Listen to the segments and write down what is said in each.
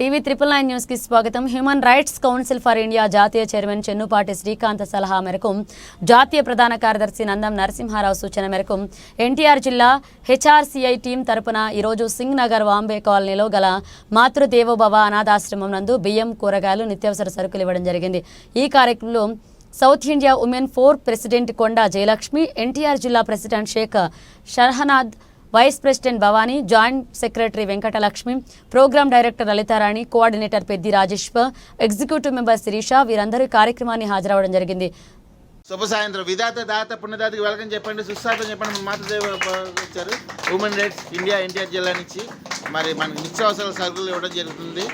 TV triple nine న్యూస్కి స్వాగతం. Human rights council for India జాతీయ చైర్మన్ చెన్నుపాటి శ్రీకాంత్ సలహా మేరకు జాతీయ ప్రధాన కార్యదర్శి నందం నరసింహారావు సూచన మేరకు ఎన్టీఆర్ జిల్లా హెచ్ఆర్సీఐ టీం తరపున ఈరోజు సింగ్ నగర్ వాంబే కాలనీలో గల మాతృదేవోభవ అనాథాశ్రమం నందు బియ్యం కూరగాయలు నిత్యావసర సరుకులు ఇవ్వడం జరిగింది. ఈ కార్యక్రమంలో south India women for president Konda Jayalakshmi NTR జిల్లా president Sheikh Sharhanath vice president Bhavani joint secretary Venkatalakshmi programme director Lalitharani coordinator Peddi Rajeshwar executive member Sirisha వీరందరూ కార్యక్రమాన్ని హాజరవడం జరిగింది. శుభ సాయంత్రం. విధాత దాత పుణ్యదాతకి వెల్కమ్ చెప్పండి. సుస్వాగతం చెప్పండి. మన మాతృదేవ వచ్చారు. ఉమెన్ రైట్స్ ఇండియా ఎన్టీఆర్ జిల్లా నుంచి మరి మనకి నిత్యావసర సరుకులు ఇవ్వడం జరుగుతుంది.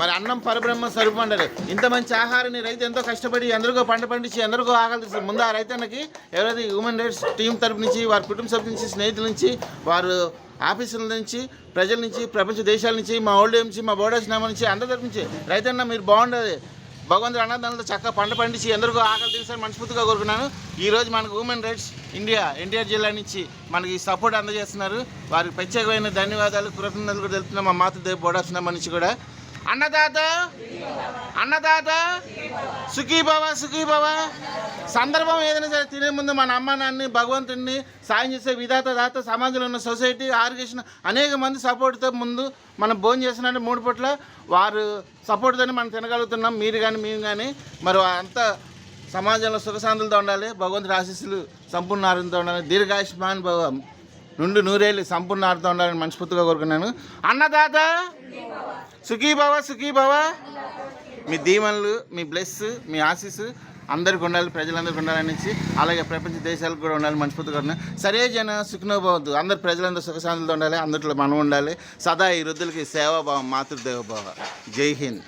మరి అన్నం పరబ్రహ్మ స్వరూపం అంటారు. ఇంత మంచి ఆహారాన్ని రైతు ఎంతో కష్టపడి ఎందరికో పంట పండించి ఎందరికో ఆకలి ముందు ఆ రైతన్నకి ఎవరైతే ఉమెన్ రైట్స్ టీం తరపు నుంచి వారి కుటుంబ సభ్యుల నుంచి స్నేహితుల నుంచి వారు ఆఫీసుల నుంచి ప్రజల నుంచి ప్రపంచ దేశాల నుంచి మా ఓల్డ్ నుంచి మా బోర్డర్స్ నామ నుంచి అందరి తరపు నుంచి రైతన్న మీరు బాగుండదు భగవంతుడు అన్నదానంతో చక్కగా పంట పండించి ఎందరికో ఆకలి తీసారు మనస్ఫూర్తిగా కోరుకున్నాను ఈరోజు మనకు ఉమెన్ రైట్స్ ఇండియా ఎన్టీఆర్ జిల్లా నుంచి మనకి సపోర్ట్ అందజేస్తున్నారు. వారికి ప్రత్యేకమైన ధన్యవాదాలు కృతజ్ఞతలు కూడా తెలుపుతున్నాం. మా మాతృదేవి బోడాసిన నుంచి కూడా. అన్నదాత? అన్నదాత? సుఖీ భవ సుఖీ భవ సందర్భం ఏదైనా సరే తినే ముందు మన అమ్మ నాన్ని భగవంతుడిని సాయం చేసే విధాత దాత సమాజంలో ఉన్న సొసైటీ ఆర్గనైజేషన్ అనేక మంది సపోర్ట్తో ముందు మనం భోజనం చేస్తున్నట్టు మూడు పూట్ల వారు సపోర్ట్తోనే మనం తినగలుగుతున్నాం. మీరు కానీ మేము కానీ మరి అంతా సమాజంలో సుఖశాంతులతో ఉండాలి. భగవంతుడి ఆశీస్సులు సంపూర్ణ ఆరోగ్యంతో ఉండాలి. దీర్ఘాయుష్మాన్ భవం నుండి నూరేళ్ళు సంపూర్ణ అర్థం ఉండాలని మనస్ఫూర్తిగా కోరుకున్నాను. అన్నదాత సుఖీ భవ సుఖీ మీ దీవెనలు మీ బ్లెస్ మీ ఆశీస్సు అందరికి ఉండాలి ప్రజలందరికీ ఉండాలని అలాగే ప్రపంచ దేశాలకు కూడా ఉండాలి మనస్ఫూర్తిగా ఉండాలి సరే జన సుఖనోభవద్దు అందరు ప్రజలందరూ సుఖశాంతులతో ఉండాలి అందరిలో మనం ఉండాలి. సదా ఈ వృద్ధులకి సేవాభావం మాతృదేవభావ. జై హింద్.